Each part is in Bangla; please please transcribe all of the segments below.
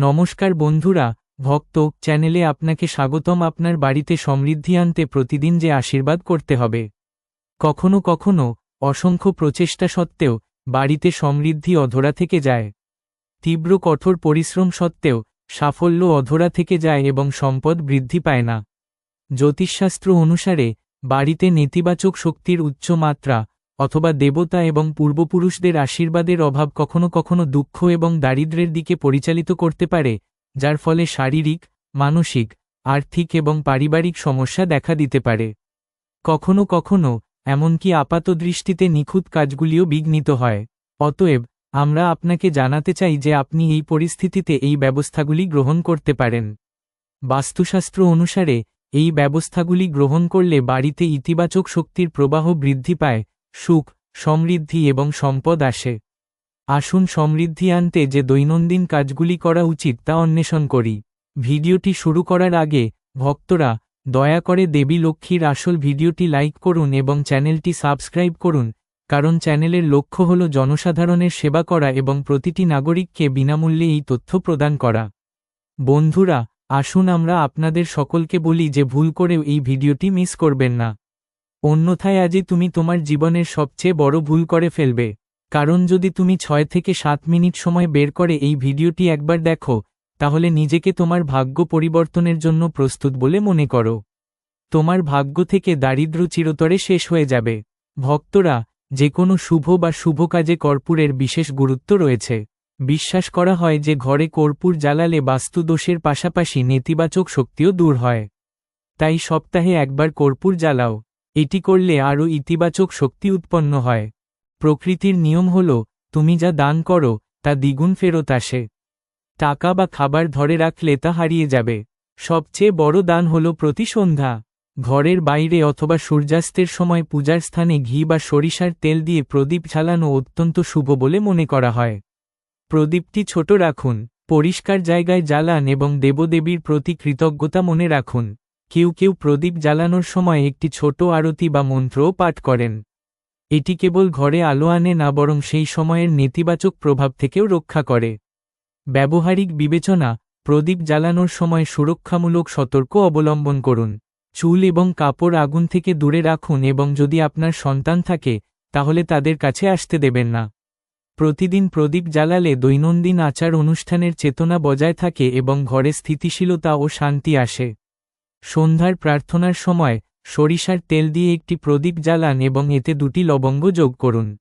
নমস্কার বন্ধুরা, ভক্ত চ্যানেলে আপনাকে স্বাগতম আপনার বাড়িতে সমৃদ্ধি আনতে প্রতিদিন যে আশীর্বাদ করতে হবে। কখনো কখনো অসংখ্য প্রচেষ্টা সত্ত্বেও বাড়িতে সমৃদ্ধি অধরা থেকে যায়। তীব্র কঠোর পরিশ্রম সত্ত্বেও সাফল্য অধরা থেকে যায় এবং সম্পদ বৃদ্ধি পায় না। জ্যোতিষশাস্ত্র অনুসারে বাড়িতে নেতিবাচক শক্তির উচ্চ মাত্রা অথবা দেবতা এবং পূর্বপুরুষদের আশীর্বাদের অভাব কখনো কখনো দুঃখ এবং দারিদ্র্যের দিকে পরিচালিত করতে পারে, যার ফলে শারীরিক, মানসিক, আর্থিক এবং পারিবারিক সমস্যা দেখা দিতে পারে। কখনো কখনো, এমনকি আপাত দৃষ্টিতে নিখুঁত কাজগুলিও বিঘ্নিত হয়। অতএব, আমরা আপনাকে জানাতে চাই যে আপনি এই পরিস্থিতিতে এই ব্যবস্থাগুলি গ্রহণ করতে পারেন। বাস্তুশাস্ত্র অনুসারে, এই ব্যবস্থাগুলি গ্রহণ করলে বাড়িতে ইতিবাচক শক্তির প্রবাহ বৃদ্ধি পায় সুখ, সমৃদ্ধি এবং সম্পদ আসে। আসুন সমৃদ্ধি আনতে যে দৈনন্দিন কাজগুলি করা উচিত তা অন্বেষণ করি। ভিডিওটি শুরু করার আগে, ভক্তরা, দয়া করে দেবী লক্ষ্মীর আসল ভিডিওটি লাইক করুন এবং চ্যানেলটি সাবস্ক্রাইব করুন, কারণ চ্যানেলের লক্ষ্য হল জনসাধারণের সেবা করা এবং প্রতিটি নাগরিককে বিনামূল্যে এই তথ্য প্রদান করা। বন্ধুরা, আসুন আমরা আপনাদের সকলকে বলি যে ভুল করেও এই ভিডিওটি মিস করবেন না। অন্যথায় আজই তুমি তোমার জীবনের সবচেয়ে বড় ভুল করে ফেলবে। কারণ যদি তুমি ছয় থেকে সাত মিনিট সময় বের করে এই ভিডিওটি একবার দেখো, তাহলে নিজেকে তোমার ভাগ্য পরিবর্তনের জন্য প্রস্তুত বলে মনে করো। তোমার ভাগ্য থেকে দারিদ্র চিরতরে শেষ হয়ে যাবে। ভক্তরা, যে কোনো শুভ বা শুভ কাজে কর্পূরের বিশেষ গুরুত্ব রয়েছে। বিশ্বাস করা হয় যে ঘরে কর্পূর জ্বালালে বাস্তুদোষের পাশাপাশি নেতিবাচক শক্তিও দূর হয়। তাই সপ্তাহে একবার কর্পূর জ্বালাও। এটি করলে আরও ইতিবাচক শক্তি উৎপন্ন হয়। প্রকৃতির নিয়ম হল, তুমি যা দান করো, তা দ্বিগুণ ফেরত আসে। টাকা বা খাবার ধরে রাখলে তা হারিয়ে যাবে। সবচেয়ে বড় দান হল প্রতি সন্ধ্যা। ঘরের বাইরে অথবা সূর্যাস্তের সময় পূজার স্থানে ঘি বা সরিষার তেল দিয়ে প্রদীপ ঝালানো অত্যন্ত শুভ বলে মনে করা হয়। প্রদীপটি ছোট রাখুন, পরিষ্কার জায়গায় জ্বালান এবং দেবদেবীর প্রতি কৃতজ্ঞতা মনে রাখুন। কেউ কেউ প্রদীপ জ্বালানোর সময় একটি ছোট আরতি বা মন্ত্রও পাঠ করেন। এটি কেবল ঘরে আলো আনে না, বরং সেই সময়ের নেতিবাচক প্রভাব থেকেও রক্ষা করে। ব্যবহারিক বিবেচনা, প্রদীপ জ্বালানোর সময় সুরক্ষামূলক সতর্ক অবলম্বন করুন। চুল এবং কাপড় আগুন থেকে দূরে রাখুন এবং যদি আপনার সন্তান থাকে, তাহলে তাদের কাছে আসতে দেবেন না। প্রতিদিন প্রদীপ জ্বালালে দৈনন্দিন আচার অনুষ্ঠানের চেতনা বজায় থাকে এবং ঘরে স্থিতিশীলতা ও শান্তি আসে। সন্ধ্যার প্রার্থনার সময় সরিষার তেল দিয়ে একটি প্রদীপ জ্বালান এবং এতে দুটি লবঙ্গ যোগ করুন।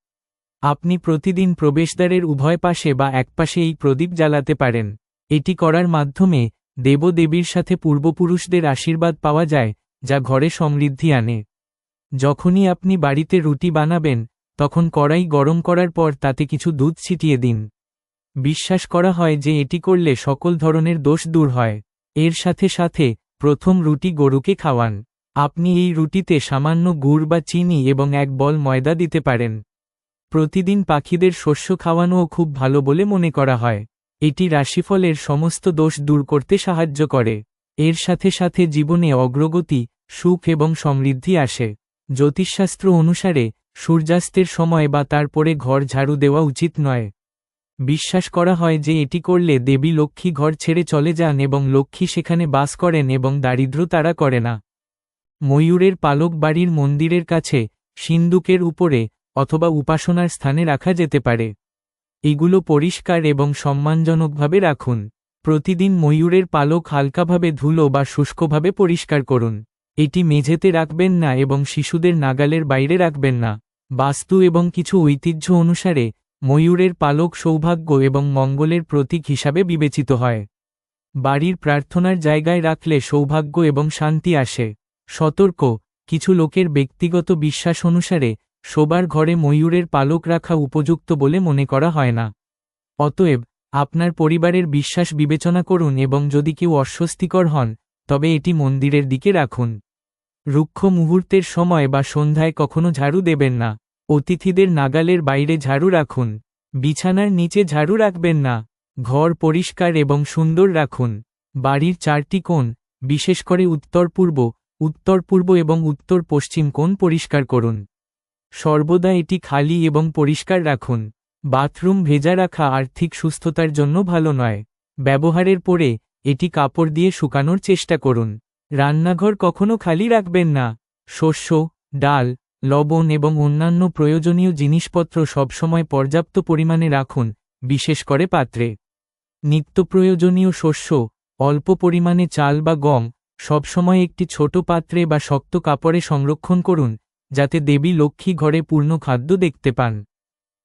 আপনি প্রতিদিন প্রবেশদ্বারের উভয় পাশে বা একপাশে এই প্রদীপ জ্বালাতে পারেন। এটি করার মাধ্যমে দেবদেবীর সাথে পূর্বপুরুষদের আশীর্বাদ পাওয়া যায়, যা ঘরে সমৃদ্ধি আনে। যখনই আপনি বাড়িতে রুটি বানাবেন, তখন কড়াই গরম করার পর তাতে কিছু দুধ ছিটিয়ে দিন। বিশ্বাস করা হয় যে এটি করলে সকল ধরনের দোষ দূর হয়। এর সাথে সাথে প্রথম রুটি গরুকে খাওয়ান। আপনি এই রুটিতে সামান্য গুড় বা চিনি এবং এক বল ময়দা দিতে পারেন। প্রতিদিন পাখিদের শস্য খাওয়ানোও খুব ভালো বলে মনে করা হয়। এটি রাশিফলের সমস্ত দোষ দূর করতে সাহায্য করে। এর সাথে সাথে জীবনে অগ্রগতি, সুখ এবং সমৃদ্ধি আসে। জ্যোতিষশাস্ত্র অনুসারে সূর্যাস্তের সময় বা তারপরে ঘর ঝাড়ু দেওয়া উচিত নয়। বিশ্বাস করা হয় যে এটি করলে দেবী লক্ষ্মী ঘর ছেড়ে চলে যান এবং লক্ষ্মী সেখানে বাস করেন এবং দারিদ্র তারা করে না। ময়ূরের পালক বাড়ির মন্দিরের কাছে, সিন্দুকের উপরে, অথবা উপাসনার স্থানে রাখা যেতে পারে। এগুলো পরিষ্কার এবং সম্মানজনকভাবে রাখুন। প্রতিদিন ময়ূরের পালক হালকাভাবে ধুলো বা শুষ্কভাবে পরিষ্কার করুন। এটি মেঝেতে রাখবেন না এবং শিশুদের নাগালের বাইরে রাখবেন না। বাস্তু এবং কিছু ঐতিহ্য অনুসারে ময়ূরের পালক সৌভাগ্য এবং মঙ্গলের প্রতীক হিসাবে বিবেচিত হয়। বাড়ির প্রার্থনার জায়গায় রাখলে সৌভাগ্য এবং শান্তি আসে। সতর্ক, কিছু লোকের ব্যক্তিগত বিশ্বাস অনুসারে, শোবার ঘরে ময়ূরের পালক রাখা উপযুক্ত বলে মনে করা হয় না। অতএব, আপনার পরিবারের বিশ্বাস বিবেচনা করুন এবং যদি কেউ অস্বস্তিকর হন, তবে এটি মন্দিরের দিকে রাখুন। রুক্ষ মুহূর্তের সময় বা সন্ধ্যায় কখনো ঝাড়ু দেবেন না। অতিথিদের নাগালের বাইরে ঝাড়ু রাখুন। বিছানার নিচে ঝাড়ু রাখবেন না। ঘর পরিষ্কার এবং সুন্দর রাখুন। বাড়ির চারটি কোণ, বিশেষ করে উত্তর পূর্ব উত্তর পূর্ব এবং উত্তর পশ্চিম কোণ পরিষ্কার করুন। সর্বদা এটি খালি এবং পরিষ্কার রাখুন। বাথরুম ভেজা রাখা আর্থিক সুস্থতার জন্য ভালো নয়। ব্যবহারের পরে এটি কাপড় দিয়ে শুকানোর চেষ্টা করুন। রান্নাঘর কখনো খালি রাখবেন না। শস্য, ডাল লবণ এবং অন্যান্য প্রয়োজনীয় জিনিসপত্র সবসময় পর্যাপ্ত পরিমাণে রাখুন, বিশেষ করে পাত্রে। নিত্য প্রয়োজনীয় শস্য, অল্প পরিমাণে চাল বা গম, সবসময় একটি ছোট পাত্রে বা শক্ত কাপড়ে সংরক্ষণ করুন, যাতে দেবী লক্ষ্মী ঘরে পূর্ণ খাদ্য দেখতে পান।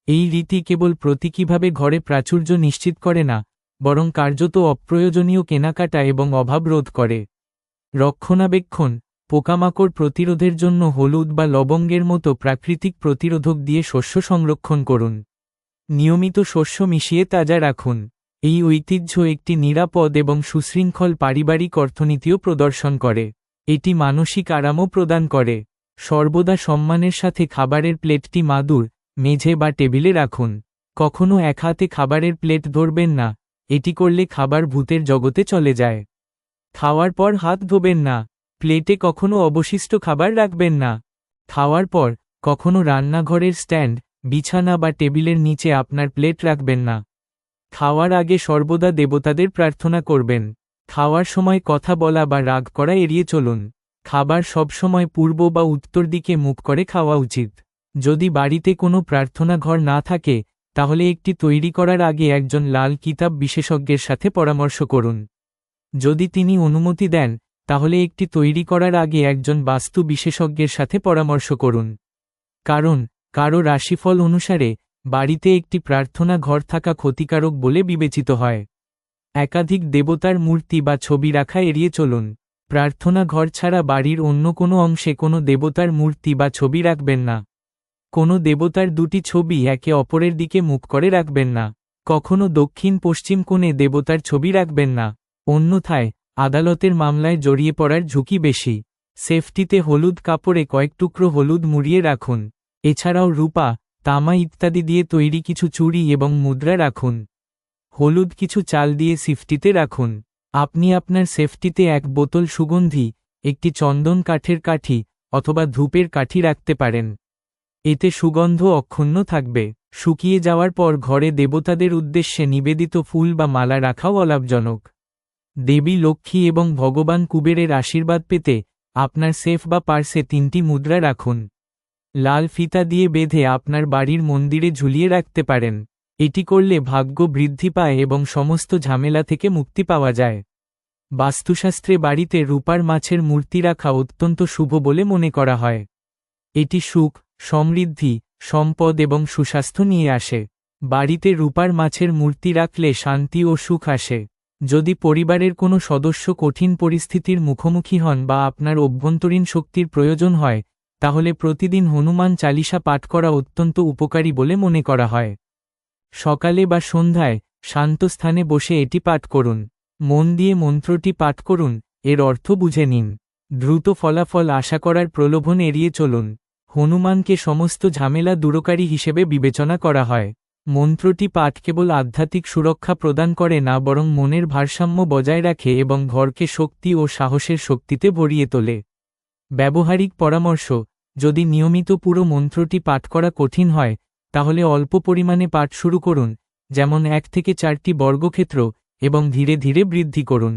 এই রীতি কেবল প্রতীকীভাবে ঘরে প্রাচুর্য নিশ্চিত করে না, বরং কার্যত অপ্রয়োজনীয় কেনাকাটা এবং অভাব রোধ করে। রক্ষণাবেক্ষণ পোকামাকড় প্রতিরোধের জন্য হলুদ বা লবঙ্গের মতো প্রাকৃতিক প্রতিরোধক দিয়ে শস্য সংরক্ষণ করুন। নিয়মিত শস্য মিশিয়ে তাজা রাখুন। এই ঐতিহ্য একটি নিরাপদ এবং সুশৃঙ্খল পারিবারিক অর্থনীতিও প্রদর্শন করে। এটি মানসিক আরামও প্রদান করে। সর্বদা সম্মানের সাথে খাবারের প্লেটটি মাদুর, মেঝে বা টেবিলে রাখুন। কখনও এক হাতে খাবারের প্লেট ধরবেন না। এটি করলে খাবার ভূতের জগতে চলে যায়। খাওয়ার পর হাত ধোবেন না। প্লেটে কখনো অবশিষ্ট খাবার রাখবেন না। খাওয়ার পর, কখনো রান্নাঘরের স্ট্যান্ড, বিছানা বা টেবিলের নিচে আপনার প্লেট রাখবেন না। খাওয়ার আগে সর্বদা দেবতাদের প্রার্থনা করবেন। খাওয়ার সময় কথা বলা বা রাগ করা এড়িয়ে চলুন। খাবার সবসময় পূর্ব বা উত্তর দিকে মুখ করে খাওয়া উচিত। যদি বাড়িতে কোনো প্রার্থনা ঘর না থাকে, তাহলে একটি তৈরি করার আগে একজন লাল কিতাব বিশেষজ্ঞের সাথে পরামর্শ করুন। যদি তিনি অনুমতি দেন তাহলে একটি তৈরি করার আগে একজন বাস্তু বিশেষজ্ঞের সাথে পরামর্শ করুন। কারণ, কারও রাশিফল অনুসারে, বাড়িতে একটি প্রার্থনা ঘর থাকা ক্ষতিকারক বলে বিবেচিত হয়। একাধিক দেবতার মূর্তি বা ছবি রাখা এড়িয়ে চলুন। প্রার্থনা ঘর ছাড়া বাড়ির অন্য কোনো অংশে কোনো দেবতার মূর্তি বা ছবি রাখবেন না। কোনো দেবতার দুটি ছবি একে অপরের দিকে মুখ করে রাখবেন না। কখনো দক্ষিণ পশ্চিম কোণে দেবতার ছবি রাখবেন না। অন্যথায় আদালতের মামলায় জড়িয়ে পড়ার ঝুঁকি বেশি। সেফটিতে হলুদ কাপড়ে কয়েক টুকরো হলুদ মুড়িয়ে রাখুন। এছাড়াও রূপা, তামা ইত্যাদি দিয়ে তৈরি কিছু চুড়ি এবং মুদ্রা রাখুন। হলুদ কিছু চাল দিয়ে সেফটিতে রাখুন। আপনি আপনার সেফটিতে এক বোতল সুগন্ধি, একটি চন্দন কাঠের কাঠি অথবা ধূপের কাঠি রাখতে পারেন। এতে সুগন্ধ অক্ষুণ্ণ থাকবে। শুকিয়ে যাওয়ার পর ঘরে দেবতাদের উদ্দেশ্যে নিবেদিত ফুল বা মালা রাখাও অলাভজনক। দেবী লক্ষ্মী এবং ভগবান কুবেরের আশীর্বাদ পেতে আপনার সেফ বা পার্সে তিনটি মুদ্রা রাখুন। লাল ফিতা দিয়ে বেঁধে আপনার বাড়ির মন্দিরে ঝুলিয়ে রাখতে পারেন। এটি করলে ভাগ্য বৃদ্ধি পায় এবং সমস্ত ঝামেলা থেকে মুক্তি পাওয়া যায়। বাস্তুশাস্ত্রে বাড়িতে রূপার মাছের মূর্তি রাখা অত্যন্ত শুভ বলে মনে করা হয়। এটি সুখ, সমৃদ্ধি, সম্পদ এবং সুস্বাস্থ্য নিয়ে আসে। বাড়িতে রূপার মাছের মূর্তি রাখলে শান্তি ও সুখ আসে। যদি পরিবারের কোনো সদস্য কঠিন পরিস্থিতির মুখোমুখি হন বা আপনার অভ্যন্তরীণ শক্তির প্রয়োজন হয়, তাহলে প্রতিদিন হনুমান চালিসা পাঠ করা অত্যন্ত উপকারী বলে মনে করা হয়। সকালে বা সন্ধ্যায় শান্ত স্থানে বসে এটি পাঠ করুন। মন দিয়ে মন্ত্রটি পাঠ করুন, এর অর্থ বুঝে নিন। দ্রুত ফলাফল আশা করার প্রলোভন এড়িয়ে চলুন। হনুমানকে সমস্ত ঝামেলা দূরকারী হিসেবে বিবেচনা করা হয়। মন্ত্রটি পাঠ কেবল আধ্যাত্মিক সুরক্ষা প্রদান করে না বরং মনের ভারসাম্য বজায় রাখে এবং ঘরকে শক্তি ও সাহসের শক্তিতে ভরিয়ে তোলে। ব্যবহারিক পরামর্শ, যদি নিয়মিত পুরো মন্ত্রটি পাঠ করা কঠিন হয়, তাহলে অল্প পরিমাণে পাঠ শুরু করুন, যেমন এক থেকে চারটি বর্গক্ষেত্র, এবং ধীরে ধীরে বৃদ্ধি করুন।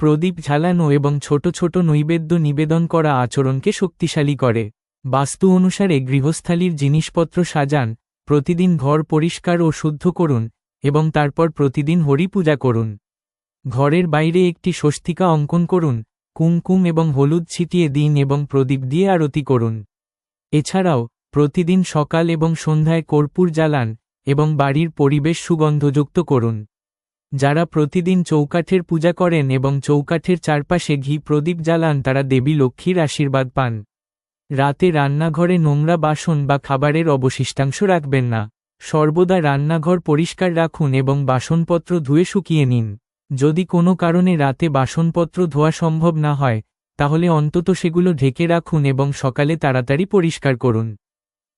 প্রদীপ ঝালানো এবং ছোট ছোট নৈবেদ্য নিবেদন করা আচরণকে শক্তিশালী করে। বাস্তু অনুসারে গৃহস্থালির জিনিসপত্র সাজান প্রতিদিন ঘর পরিষ্কার ও শুদ্ধ করুন, এবং তারপর প্রতিদিন হরি পূজা করুন। ঘরের বাইরে একটি স্বস্তিকা অঙ্কন করুন, কুমকুম এবং হলুদ ছিটিয়ে দিন এবং প্রদীপ দিয়ে আরতি করুন। এছাড়াও, প্রতিদিন সকাল এবং সন্ধ্যায় কর্পূর জ্বালান, এবং বাড়ির পরিবেশ সুগন্ধযুক্ত করুন। যারা প্রতিদিন চৌকাঠের পূজা করেন এবং চৌকাঠের চারপাশে ঘি প্রদীপ জ্বালান তারা দেবী লক্ষ্মীর আশীর্বাদ পান। রাতে রান্নাঘরে নোংরা বাসন বা খাবারের অবশিষ্টাংশ রাখবেন না। সর্বদা রান্নাঘর পরিষ্কার রাখুন এবং বাসনপত্র ধুয়ে শুকিয়ে নিন। যদি কোনো কারণে রাতে বাসনপত্র ধোয়া সম্ভব না হয়, তাহলে অন্তত সেগুলো ঢেকে রাখুন এবং সকালে তাড়াতাড়ি পরিষ্কার করুন।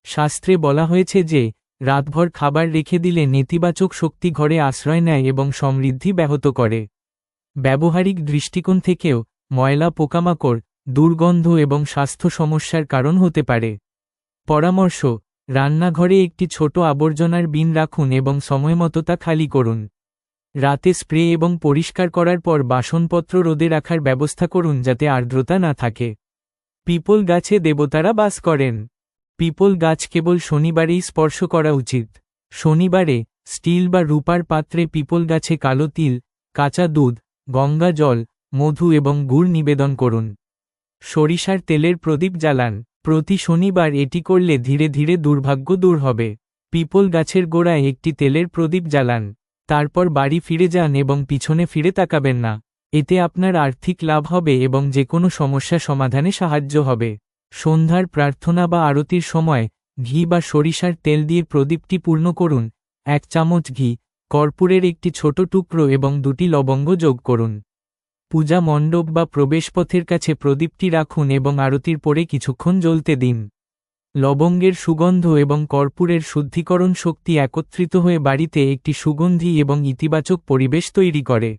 শাস্ত্রে বলা হয়েছে যে, রাতভর খাবার রেখে দিলে নেতিবাচক শক্তি ঘরে আশ্রয় নেয় এবং সমৃদ্ধি ব্যাহত করে। ব্যবহারিক দৃষ্টিকোণ থেকেও ময়লা, পোকামাকড় দুর্গন্ধ এবং স্বাস্থ্য সমস্যার কারণ হতে পারে। পরামর্শ, রান্নাঘরে একটি ছোট আবর্জনার বিন রাখুন এবং সময়মতো তা খালি করুন। রাতে স্প্রে এবং পরিষ্কার করার পর বাসনপত্র রোদে রাখার ব্যবস্থা করুন যাতে আর্দ্রতা না থাকে। পিপল গাছে দেবতারা বাস করেন। পিপল গাছ কেবল শনিবারেই স্পর্শ করা উচিত। শনিবারে, স্টিল বা রূপার পাত্রে পিপল গাছে কালো তিল, কাঁচা দুধ, গঙ্গা জল, মধু এবং গুড় নিবেদন করুন। সরিষার তেলের প্রদীপ জ্বালান। প্রতি শনিবার এটি করলে ধীরে ধীরে দুর্ভাগ্য দূর হবে। পিপল গাছের গোড়ায় একটি তেলের প্রদীপ জ্বালান। তারপর বাড়ি ফিরে যান এবং পিছনে ফিরে তাকাবেন না। এতে আপনার আর্থিক লাভ হবে এবং যে কোনো সমস্যা সমাধানে সাহায্য হবে। সন্ধ্যার প্রার্থনা বা আরতির সময় ঘি বা সরিষার তেল দিয়ে প্রদীপটি পূর্ণ করুন। এক চামচ ঘি, কর্পূরের একটি ছোট টুকরো এবং দুটি লবঙ্গ যোগ করুন। পূজা মণ্ডপ বা প্রবেশপথের কাছে প্রদীপটি রাখুন এবং আরতির পরে কিছুক্ষণ জ্বলতে দিন। লবঙ্গের সুগন্ধ এবং কর্পূরের শুদ্ধিকরণ শক্তি একত্রিত হয়ে বাড়িতে একটি সুগন্ধি এবং ইতিবাচক পরিবেশ তৈরি করে।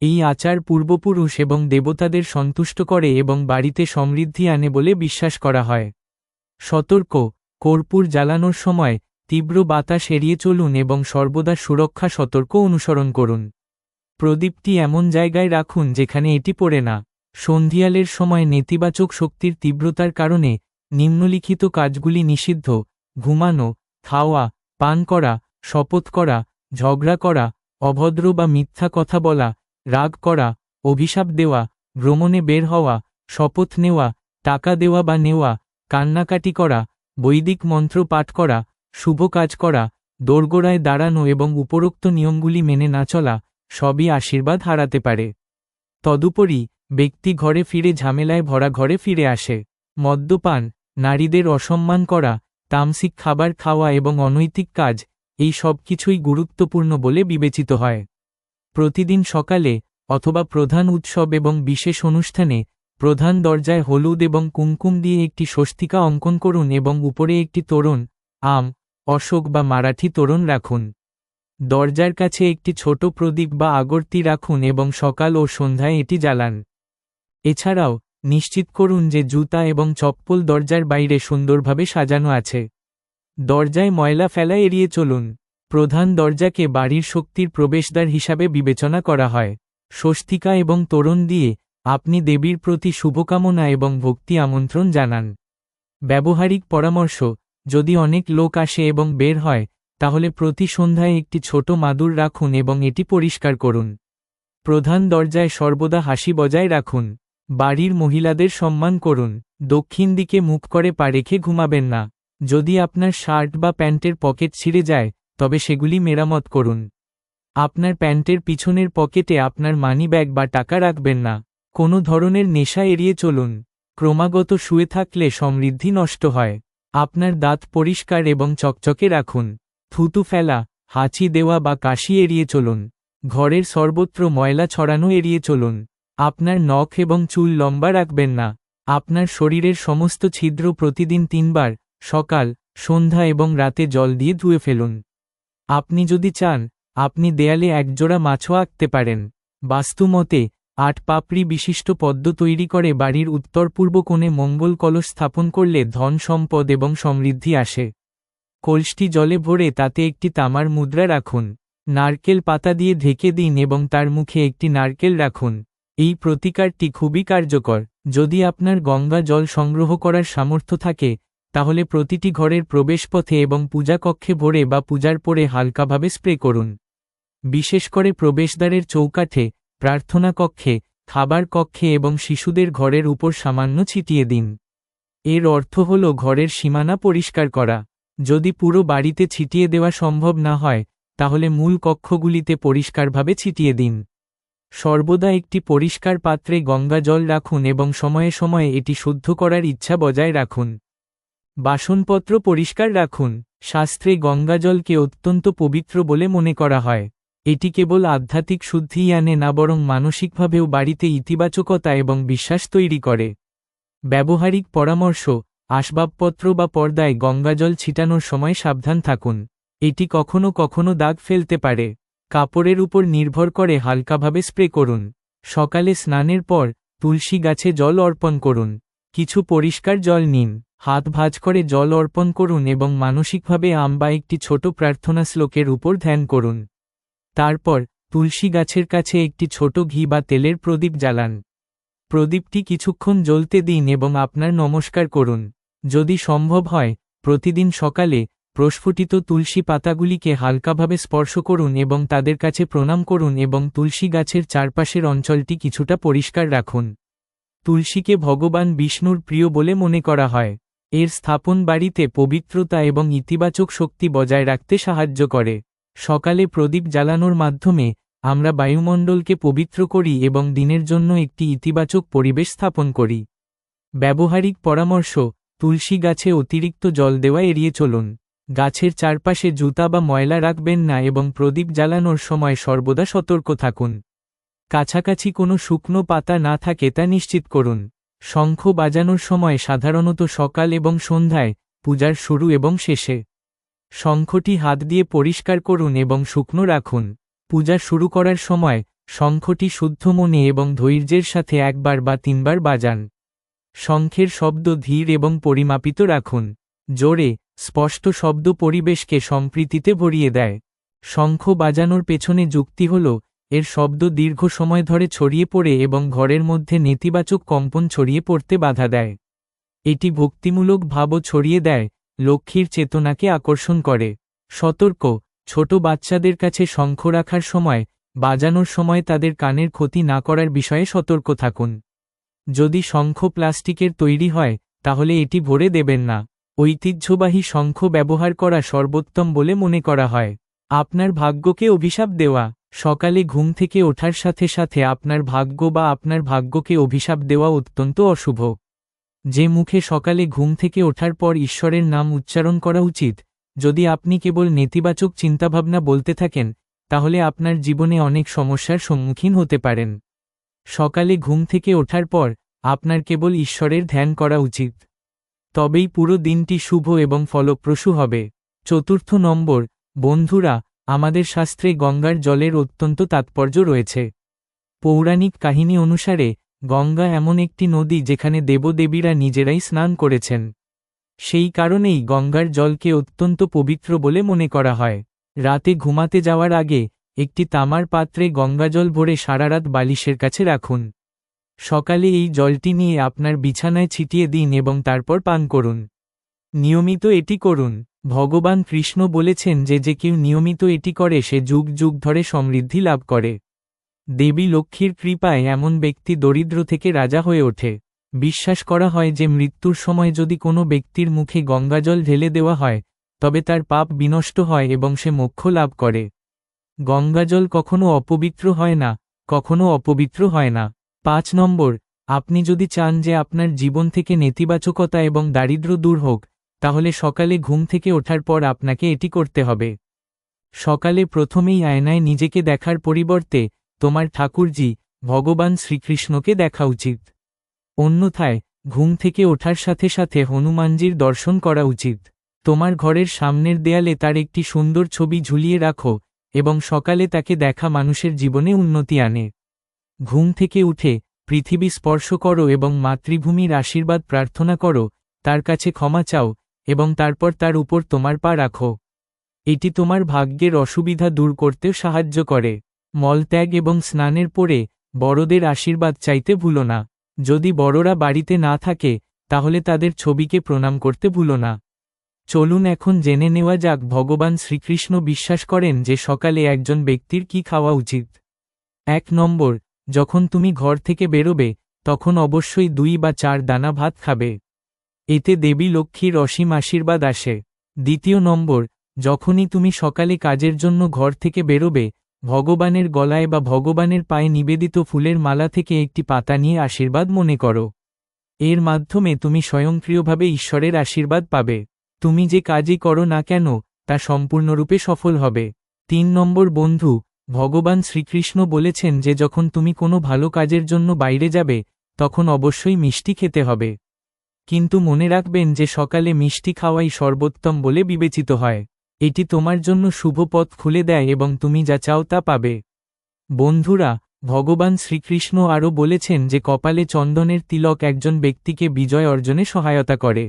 এই আচার পূর্বপুরুষ এবং দেবতাদের সন্তুষ্ট করে এবং বাড়িতে সমৃদ্ধি আনে বলে বিশ্বাস করা হয়। সতর্ক, কর্পূর জ্বালানোর সময় তীব্র বাতাস এড়িয়ে চলুন এবং সর্বদা সুরক্ষা সতর্ক অনুসরণ করুন। প্রদীপটি এমন জায়গায় রাখুন যেখানে এটি পড়ে না। সন্ধিয়ালের সময় নেতিবাচক শক্তির তীব্রতার কারণে নিম্নলিখিত কাজগুলি নিষিদ্ধ। ঘুমানো, খাওয়া, পান করা, শপথ করা, ঝগড়া করা, অভদ্র বা মিথ্যা কথা বলা, রাগ করা, অভিশাপ দেওয়া, ভ্রমণে বের হওয়া, শপথ নেওয়া, টাকা দেওয়া বা নেওয়া, কান্নাকাটি করা, বৈদিক মন্ত্র পাঠ করা, শুভ কাজ করা, দোরগোড়ায় দাঁড়ানো এবং উপরোক্ত নিয়মগুলি মেনে না চলা সবই আশীর্বাদ হারাতে পারে। তদুপরি, ব্যক্তি ঘরে ফিরে ঝামেলায় ভরা ঘরে ফিরে আসে। মদ্যপান, নারীদের অসম্মান করা, তামসিক খাবার খাওয়া এবং অনৈতিক কাজ, এই সব কিছুই গুরুত্বপূর্ণ বলে বিবেচিত হয়। প্রতিদিন সকালে অথবা প্রধান উৎসব এবং বিশেষ অনুষ্ঠানে প্রধান দরজায় হলুদ এবং কুমকুম দিয়ে একটি স্বস্তিকা অঙ্কন করুন এবং উপরে একটি তোরণ, আম, অশোক বা মারাঠি তোরণ রাখুন। দরজার কাছে একটি ছোট প্রদীপ বা আগরতি রাখুন এবং সকাল ও সন্ধ্যায় এটি জ্বালান। এছাড়াও, নিশ্চিত করুন যে জুতা এবং চপ্পল দরজার বাইরে সুন্দরভাবে সাজানো আছে। দরজায় ময়লা ফেলা এড়িয়ে চলুন। প্রধান দরজাকে বাড়ির শক্তির প্রবেশদ্বার হিসাবে বিবেচনা করা হয়। স্বস্তিকা এবং তোরণ দিয়ে আপনি দেবীর প্রতি শুভকামনা এবং ভক্তি আমন্ত্রণ জানান। ব্যবহারিক পরামর্শ, যদি অনেক লোক আসে এবং বের হয় তাহলে প্রতি সন্ধ্যায় একটি ছোট মাদুর রাখুন এবং এটি পরিষ্কার করুন। প্রধান দরজায় সর্বদা হাসি বজায় রাখুন। বাড়ির মহিলাদের সম্মান করুন। দক্ষিণ দিকে মুখ করে পা রেখে ঘুমাবেন না। যদি আপনার শার্ট বা প্যান্টের পকেট ছিঁড়ে যায়, তবে সেগুলি মেরামত করুন। আপনার প্যান্টের পিছনের পকেটে আপনার মানি ব্যাগ বা টাকা রাখবেন না। কোনো ধরনের নেশা এড়িয়ে চলুন। ক্রমাগত শুয়ে থাকলে সমৃদ্ধি নষ্ট হয়। আপনার দাঁত পরিষ্কার এবং চকচকে রাখুন। থুতু ফেলা, হাঁচি দেওয়া বা কাশি এড়িয়ে চলুন। ঘরের সর্বত্র ময়লা ছড়ানো এড়িয়ে চলুন। আপনার নখ এবং চুল লম্বা রাখবেন না। আপনার শরীরের সমস্ত ছিদ্র প্রতিদিন তিনবার, সকাল, সন্ধ্যা এবং রাতে জল দিয়ে ধুয়ে ফেলুন। আপনি যদি চান, আপনি দেয়ালে একজোড়া মাছও আঁকতে পারেন। বাস্তুমতে, আট পাপড়ি বিশিষ্ট পদ্ম তৈরি করে বাড়ির উত্তর পূর্ব কোণে মঙ্গল কলস স্থাপন করলে ধন সম্পদ এবং সমৃদ্ধি আসে। কলসটি জলে ভরে তাতে একটি তামার মুদ্রা রাখুন। নারকেল পাতা দিয়ে ঢেকে দিন এবং তার মুখে একটি নারকেল রাখুন। এই প্রতিকারটি খুবই কার্যকর। যদি আপনার গঙ্গা জল সংগ্রহ করার সামর্থ্য থাকে, তাহলে প্রতিটি ঘরের প্রবেশপথে এবং পূজাকক্ষে ভরে বা পূজার পরে হালকাভাবে স্প্রে করুন। বিশেষ করে প্রবেশদ্বারের চৌকাঠে, প্রার্থনা কক্ষে, খাবার কক্ষে এবং শিশুদের ঘরের উপর সামান্য ছিটিয়ে দিন। এর অর্থ হল ঘরের সীমানা পরিষ্কার করা। যদি পুরো বাড়িতে ছিটিয়ে দেওয়া সম্ভব না হয়, তাহলে মূল কক্ষগুলিতে পরিষ্কারভাবে ছিটিয়ে দিন। সর্বদা একটি পরিষ্কার পাত্রে গঙ্গা জল রাখুন এবং সময়ে সময়ে এটি শুদ্ধ করার ইচ্ছা বজায় রাখুন। বাসনপত্র পরিষ্কার রাখুন। শাস্ত্রে গঙ্গাজলকে অত্যন্ত পবিত্র বলে মনে করা হয়। এটি কেবল আধ্যাত্মিক শুদ্ধিই আনে না বরং মানসিকভাবেও বাড়িতে ইতিবাচকতা এবং বিশ্বাস তৈরি করে। ব্যবহারিক পরামর্শ আসবাবপত্র বা পর্দায় গঙ্গাজল ছিটানোর সময় সাবধান থাকুন। এটি কখনো কখনো দাগ ফেলতে পারে। কাপড়ের উপর নির্ভর করে হালকাভাবে স্প্রে করুন। সকালে স্নানের পর তুলসী গাছে জল অর্পণ করুন। কিছু পরিষ্কার জল নিন। হাত ভাজ করে জল অর্পণ করুন এবং মানসিকভাবে আম বা একটি ছোট প্রার্থনা শ্লোকের উপর ধ্যান করুন। তারপর তুলসী গাছের কাছে একটি ছোট ঘি বা তেলের প্রদীপ জ্বালান। প্রদীপটি কিছুক্ষণ জ্বলতে দিন এবং আপনার নমস্কার করুন। যদি সম্ভব হয়, প্রতিদিন সকালে প্রস্ফুটিত তুলসী পাতাগুলিকে হালকাভাবে স্পর্শ করুন এবং তাদের কাছে প্রণাম করুন এবং তুলসী গাছের চারপাশের অঞ্চলটি কিছুটা পরিষ্কার রাখুন। তুলসীকে ভগবান বিষ্ণুর প্রিয় বলে মনে করা হয়। এর স্থাপন বাড়িতে পবিত্রতা এবং ইতিবাচক শক্তি বজায় রাখতে সাহায্য করে। সকালে প্রদীপ জ্বালানোর মাধ্যমে আমরা বায়ুমণ্ডলকে পবিত্র করি এবং দিনের জন্য একটি ইতিবাচক পরিবেশ স্থাপন করি। ব্যবহারিক পরামর্শ, তুলসী গাছে অতিরিক্ত জল দেওয়া এড়িয়ে চলুন। গাছের চারপাশে জুতা বা ময়লা রাখবেন না এবং প্রদীপ জ্বালানোর সময় সর্বদা সতর্ক থাকুন। কাছাকাছি কোনো শুকনো পাতা না থাকে তা নিশ্চিত করুন। শঙ্খ বাজানোর সময় সাধারণত সকাল এবং সন্ধ্যায়, পূজার শুরু এবং শেষে। শঙ্খটি হাত দিয়ে পরিষ্কার করুন এবং শুকনো রাখুন। পূজা শুরু করার সময় শঙ্খটি শুদ্ধ মনে এবং ধৈর্যের সাথে একবার বা তিনবার বাজান। শঙ্খের শব্দ ধীর এবং পরিমাপিত রাখুন। জোরে, স্পষ্ট শব্দ পরিবেশকে সম্প্রীতিতে ভরিয়ে দেয়। শঙ্খ বাজানোর পেছনে যুক্তি হল, এর শব্দ দীর্ঘ সময় ধরে ছড়িয়ে পড়ে এবং ঘরের মধ্যে নেতিবাচক কম্পন ছড়িয়ে পড়তে বাধা দেয়। এটি ভক্তিমূলক ভাবও ছড়িয়ে দেয়, লক্ষ্মীর চেতনাকে আকর্ষণ করে। সতর্ক ছোট বাচ্চাদের কাছে শঙ্খ রাখার সময়, বাজানোর সময় তাদের কানের ক্ষতি না করার বিষয়ে সতর্ক থাকুন। যদি শঙ্খ প্লাস্টিকের তৈরি হয়, তাহলে এটি ভরে দেবেন না। ঐতিহ্যবাহী শঙ্খ ব্যবহার করা সর্বোত্তম বলে মনে করা হয়। আপনার ভাগ্যকে অভিশাপ দেওয়া। সকালে ঘুম থেকে ওঠার সাথে সাথে আপনার ভাগ্য বা আপনার ভাগ্যকে অভিশাপ দেওয়া অত্যন্ত অশুভ। যে মুখে সকালে ঘুম থেকে ওঠার পর ঈশ্বরের নাম উচ্চারণ করা উচিত যদি আপনি কেবল নেতিবাচক চিন্তাভাবনা বলতে থাকেন, তাহলে আপনার জীবনে অনেক সমস্যার সম্মুখীন হতে পারেন। সকালে ঘুম থেকে ওঠার পর, আপনার কেবল ঈশ্বরের ধ্যান করা উচিত। তবেই পুরো দিনটি শুভ এবং ফলপ্রসূ হবে। চতুর্থ নম্বর, বন্ধুরা, আমাদের শাস্ত্রে গঙ্গার জলের অত্যন্ত তাৎপর্য রয়েছে। পৌরাণিক কাহিনী অনুসারে, গঙ্গা এমন একটি নদী যেখানে দেবদেবীরা নিজেরাই স্নান করেছেন। সেই কারণেই গঙ্গার জলকে অত্যন্ত পবিত্র বলে মনে করা হয়। রাতে ঘুমাতে যাওয়ার আগে একটি তামার পাত্রে গঙ্গাজল ভরে সারারাত বালিশের কাছে রাখুন। সকালে এই জলটি নিয়ে আপনার বিছানায় ছিটিয়ে দিন এবং তারপর পান করুন। নিয়মিত এটি করুন। ভগবান কৃষ্ণ বলেছেন যে যে কেউ নিয়মিত এটি করে, সে যুগ যুগ ধরে সমৃদ্ধি লাভ করে। দেবী লক্ষ্মীর কৃপায় এমন ব্যক্তি দরিদ্র থেকে রাজা হয়ে ওঠে। বিশ্বাস করা হয় যে মৃত্যুর সময় যদি কোনো ব্যক্তির মুখে গঙ্গাজল ঢেলে দেওয়া হয়, তবে তার পাপ বিনষ্ট হয় এবং সে মোক্ষ লাভ করে। গঙ্গাজল কখনো অপবিত্র হয় না, কখনো অপবিত্র হয় না। পাঁচ নম্বর, আপনি যদি চান যে আপনার জীবন থেকে নেতিবাচকতা এবং দারিদ্র দূর হোক, তাহলে সকালে ঘুম থেকে ওঠার পর আপনাকে এটি করতে হবে। সকালে প্রথমেই আয়নায় নিজেকে দেখার পরিবর্তে, তোমার ঠাকুরজি, ভগবান শ্রীকৃষ্ণকে দেখা উচিত। অন্যথায়, ঘুম থেকে ওঠার সাথে সাথে হনুমানজির দর্শন করা উচিত। তোমার ঘরের সামনের দেয়ালে তার একটি সুন্দর ছবি ঝুলিয়ে রাখো এবং সকালে তাকে দেখা মানুষের জীবনে উন্নতি আনে। ঘুম থেকে উঠে, পৃথিবী স্পর্শ করো এবং মাতৃভূমির আশীর্বাদ প্রার্থনা করো, তার কাছে ক্ষমা চাও এবং তারপর তার উপর তোমার পা রাখো। এটি তোমার ভাগ্যের অসুবিধা দূর করতেও সাহায্য করে। মলত্যাগ এবং স্নানের পরে বড়দের আশীর্বাদ চাইতে ভুলো না। যদি বড়রা বাড়িতে না থাকে, তাহলে তাদের ছবিকে প্রণাম করতে ভুলো না। চলুন এখন জেনে নেওয়া যাক, ভগবান শ্রীকৃষ্ণ বিশ্বাস করেন যে সকালে একজন ব্যক্তির কি খাওয়া উচিত। এক নম্বর, যখন তুমি ঘর থেকে বেরোবে, তখন অবশ্যই দুই বা চার দানা ভাত খাবে। এতে দেবী লক্ষ্মীর অসীম আশীর্বাদ আসে। দ্বিতীয় নম্বর, যখনই তুমি সকালে কাজের জন্য ঘর থেকে বেরোবে ভগবানের গলায় বা ভগবানের পায়ে নিবেদিত ফুলের মালা থেকে একটি পাতা নিয়ে আশীর্বাদ মনে করো। এর মাধ্যমে তুমি স্বয়ংক্রিয়ভাবে ঈশ্বরের আশীর্বাদ পাবে। তুমি যে কাজই করো না কেন, তা সম্পূর্ণরূপে সফল হবে। তিন নম্বর বন্ধু, ভগবান শ্রীকৃষ্ণ বলেছেন যে যখন তুমি কোনো ভালো কাজের জন্য বাইরে যাবে, তখন অবশ্যই মিষ্টি খেতে হবে। কিন্তু মনে রাখবেন যে সকালে মিষ্টি খাওয়াই সর্বোত্তম বলে বিবেচিত হয়। এটি তোমার জন্য শুভ পথ খুলে দেয় এবং তুমি যা চাও তা পাবে। বন্ধুরা, ভগবান শ্রীকৃষ্ণ আরও বলেছেন যে কপালে চন্দনের তিলক একজন ব্যক্তিকে বিজয় অর্জনে সহায়তা করে।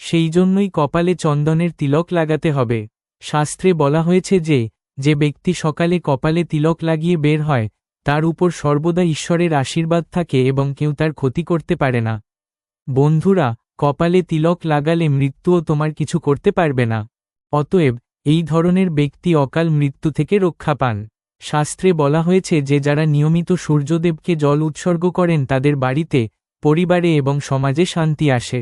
সেই জন্যই কপালে চন্দনের তিলক লাগাতে হবে। শাস্ত্রে বলা হয়েছে যে যে ব্যক্তি সকালে কপালে তিলক লাগিয়ে বের হয়, তার উপর সর্বদা ঈশ্বরের আশীর্বাদ থাকে এবং কেউ তার ক্ষতি করতে পারে না। বন্ধুরা, কপালে তিলক লাগালে মৃত্যুও তোমার কিছু করতে পারবে না। অতএব, এই ধরনের ব্যক্তি অকাল মৃত্যু থেকে রক্ষা পান। শাস্ত্রে বলা হয়েছে যে যারা নিয়মিত সূর্যদেবকে জল উৎসর্গ করেন তাদের বাড়িতে, পরিবারে এবং সমাজে শান্তি আসে।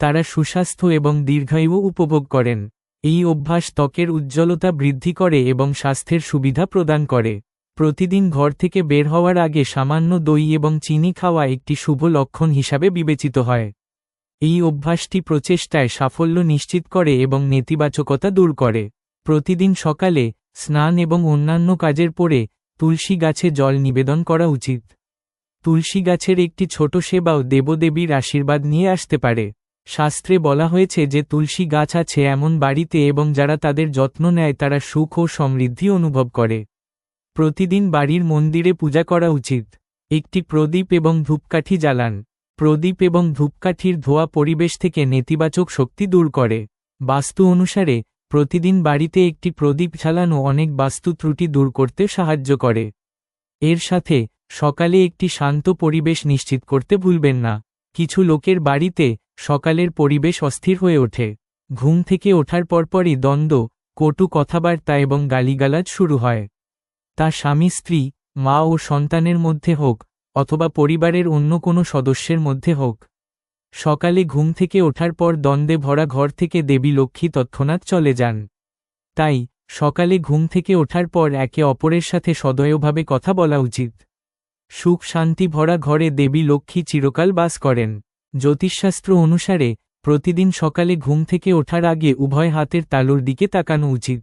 তারা সুস্বাস্থ্য এবং দীর্ঘায়ু উপভোগ করেন। এই অভ্যাস ত্বকের উজ্জ্বলতা বৃদ্ধি করে এবং স্বাস্থ্যের সুবিধা প্রদান করে। প্রতিদিন ঘর থেকে বের হওয়ার আগে সামান্য দই এবং চিনি খাওয়া একটি শুভ লক্ষণ হিসাবে বিবেচিত হয়। এই অভ্যাসটি প্রচেষ্টায় সাফল্য নিশ্চিত করে এবং নেতিবাচকতা দূর করে। প্রতিদিন সকালে স্নান এবং অন্যান্য কাজের পরে তুলসী গাছে জল নিবেদন করা উচিত। তুলসী গাছের একটি ছোট সেবাও দেবদেবীর আশীর্বাদ নিয়ে আসতে পারে। শাস্ত্রে বলা হয়েছে যে তুলসী গাছ আছে এমন বাড়িতে এবং যারা তাদের যত্ন নেয় তারা সুখ ও সমৃদ্ধি অনুভব করে। প্রতিদিন বাড়ির মন্দিরে পূজা করা উচিত। একটি প্রদীপ এবং ধূপকাঠি জ্বালান। প্রদীপ এবং ধূপকাঠির ধোয়া পরিবেশ থেকে নেতিবাচক শক্তি দূর করে। বাস্তু অনুসারে, প্রতিদিন বাড়িতে একটি প্রদীপ জ্বালানো অনেক বাস্তু ত্রুটি দূর করতে সাহায্য করে। এর সাথে, সকালে একটি শান্ত পরিবেশ নিশ্চিত করতে ভুলবেন না। কিছু লোকের বাড়িতে, সকালের পরিবেশ অস্থির হয়ে ওঠে। ঘুম থেকে ওঠার পরপরই দ্বন্দ্ব, কটু কথাবার্তা এবং গালিগালাজ শুরু হয়। তা স্বামী, স্ত্রী, মা ও সন্তানের মধ্যে হোক অথবা পরিবারের অন্য কোনো সদস্যের মধ্যে হোক। সকালে ঘুম থেকে ওঠার পর দ্বন্দ্বে ভরা ঘর থেকে দেবী লক্ষ্মী তৎক্ষণাৎ চলে যান। তাই, সকালে ঘুম থেকে ওঠার পর একে অপরের সাথে সদয়ভাবে কথা বলা উচিত। সুখ শান্তি ভরা ঘরে দেবী লক্ষ্মী চিরকাল বাস করেন। জ্যোতিষশাস্ত্র অনুসারে, প্রতিদিন সকালে ঘুম থেকে ওঠার আগে উভয় হাতের তালুর দিকে তাকানো উচিত।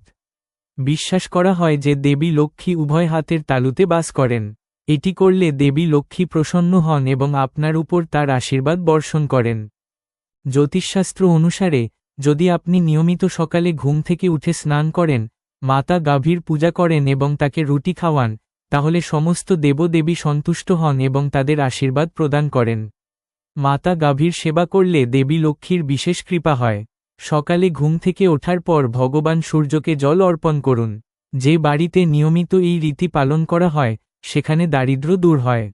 বিশ্বাস করা হয় যে দেবী লক্ষ্মী উভয় হাতের তালুতে বাস করেন। এটি করলে দেবী লক্ষ্মী প্রসন্ন হন এবং আপনার উপর তার আশীর্বাদ বর্ষণ করেন। জ্যোতিষশাস্ত্র অনুসারে, যদি আপনি নিয়মিত সকালে ঘুম থেকে উঠে স্নান করেন, মাতা গাভীর পূজা করেন এবং তাকে রুটি খাওয়ান, তাহলে সমস্ত দেবদেবী সন্তুষ্ট হন এবং তাদের আশীর্বাদ প্রদান করেন। মাতা গাভীর সেবা করলে দেবী লক্ষ্মীর বিশেষ কৃপা হয়। সকালে ঘুম থেকে ওঠার পর ভগবান সূর্যকে জল অর্পণ করুন। যে বাড়িতে নিয়মিত এই রীতি পালন করা হয় সেখানে দারিদ্র দূর হয়।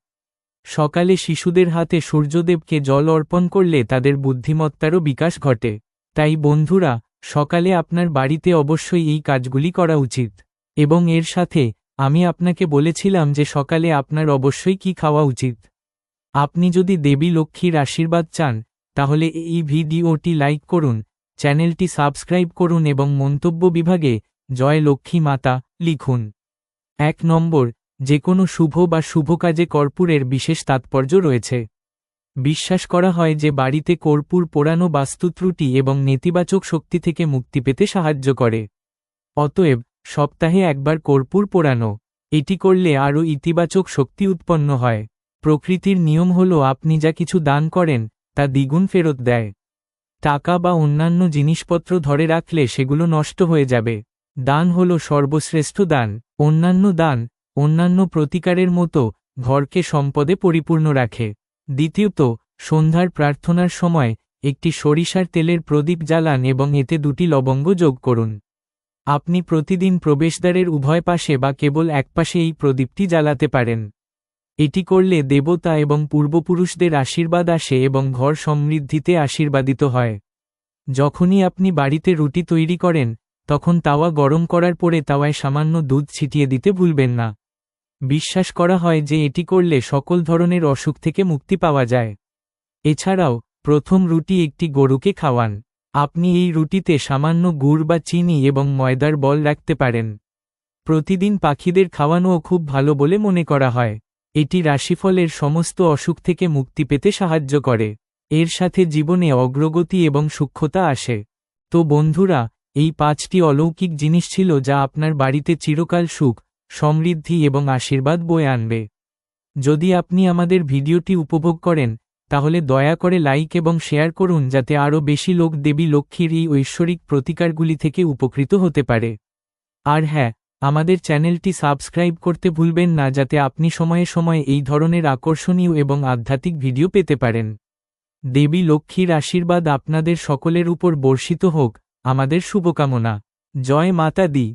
সকালে শিশুদের হাতে সূর্যদেবকে জল অর্পণ করলে তাদের বুদ্ধিমত্তারও বিকাশ ঘটে। তাই বন্ধুরা, সকালে আপনার বাড়িতে অবশ্যই এই কাজগুলি করা উচিত। এবং এর সাথে, আমি আপনাকে বলেছিলাম যে সকালে আপনার অবশ্যই কি খাওয়া উচিত। আপনি যদি দেবী লক্ষ্মীর আশীর্বাদ চান, তাহলে এই ভিডিওটি লাইক করুন, চ্যানেলটি সাবস্ক্রাইব করুন এবং মন্তব্য বিভাগে জয় লক্ষ্মী মাতা লিখুন। এক নম্বর যে কোনো শুভ বা শুভ কাজে কর্পূরের বিশেষ তাৎপর্য রয়েছে। বিশ্বাস করা হয় যে বাড়িতে কর্পূর পোড়ানো বাস্তুত্রুটি এবং নেতিবাচক শক্তি থেকে মুক্তি পেতে সাহায্য করে। অতএব, সপ্তাহে একবার কর্পূর পোড়ানো, এটি করলে আরও ইতিবাচক শক্তি উৎপন্ন হয়। প্রকৃতির নিয়ম হল আপনি যা কিছু দান করেন, তা দ্বিগুণ ফেরত দেয়। টাকা বা অন্যান্য জিনিসপত্র ধরে রাখলে সেগুলো নষ্ট হয়ে যাবে। দান হল সর্বশ্রেষ্ঠ দান, অন্যান্য দান অন্যান্য প্রতিকারের মতো ঘরকে সম্পদে পরিপূর্ণ রাখে। দ্বিতীয়ত, সন্ধ্যার প্রার্থনার সময় একটি সরিষার তেলের প্রদীপ জ্বালান এবং এতে দুটি লবঙ্গ যোগ করুন। আপনি প্রতিদিন প্রবেশদ্বারের উভয় পাশে বা কেবল একপাশে এই প্রদীপটি জ্বালাতে পারেন। এটি করলে দেবতা এবং পূর্বপুরুষদের আশীর্বাদ আসে এবং ঘর সমৃদ্ধিতে আশীর্বাদিত হয়। যখনই আপনি বাড়িতে রুটি তৈরি করেন, তখন তাওয়া গরম করার পরে তাওয়ায় সামান্য দুধ ছিটিয়ে দিতে ভুলবেন না। বিশ্বাস করা হয় যে এটি করলে সকল ধরনের অসুখ থেকে মুক্তি পাওয়া যায়। এছাড়াও, প্রথম রুটি একটি গরুকে খাওয়ান। আপনি এই রুটিতে সামান্য গুড় বা চিনি এবং ময়দার বল রাখতে পারেন। প্রতিদিন পাখিদের খাওয়ানোও খুব ভালো বলে মনে করা হয়। এটি রাশিফলের সমস্ত অসুখ থেকে মুক্তি পেতে সাহায্য করে। এর সাথে জীবনে অগ্রগতি এবং সূক্ষ্মতা আসে। তো বন্ধুরা, এই পাঁচটি অলৌকিক জিনিস ছিল যা আপনার বাড়িতে চিরকাল সুখ সমৃদ্ধি এবং আশীর্বাদ বয়ে আনবে। যদি আপনি আমাদের ভিডিওটি উপভোগ করেন, তাহলে দয়া করে লাইক এবং শেয়ার করুন যাতে আরও বেশি লোক দেবী লক্ষ্মীর এই ঐশ্বরিক প্রতিকারগুলি থেকে উপকৃত হতে পারে। আর হ্যাঁ আমাদের চ্যানেলটি সাবস্ক্রাইব করতে ভুলবেন না যাতে আপনি সময়ে সময়ে এই ধরনের আকর্ষণীয় এবং আধ্যাত্মিক ভিডিও পেতে পারেন। দেবী লক্ষ্মীর আশীর্বাদ আপনাদের সকলের উপর বর্ষিত হোক, আমাদের শুভকামনা। জয় মাতা দি।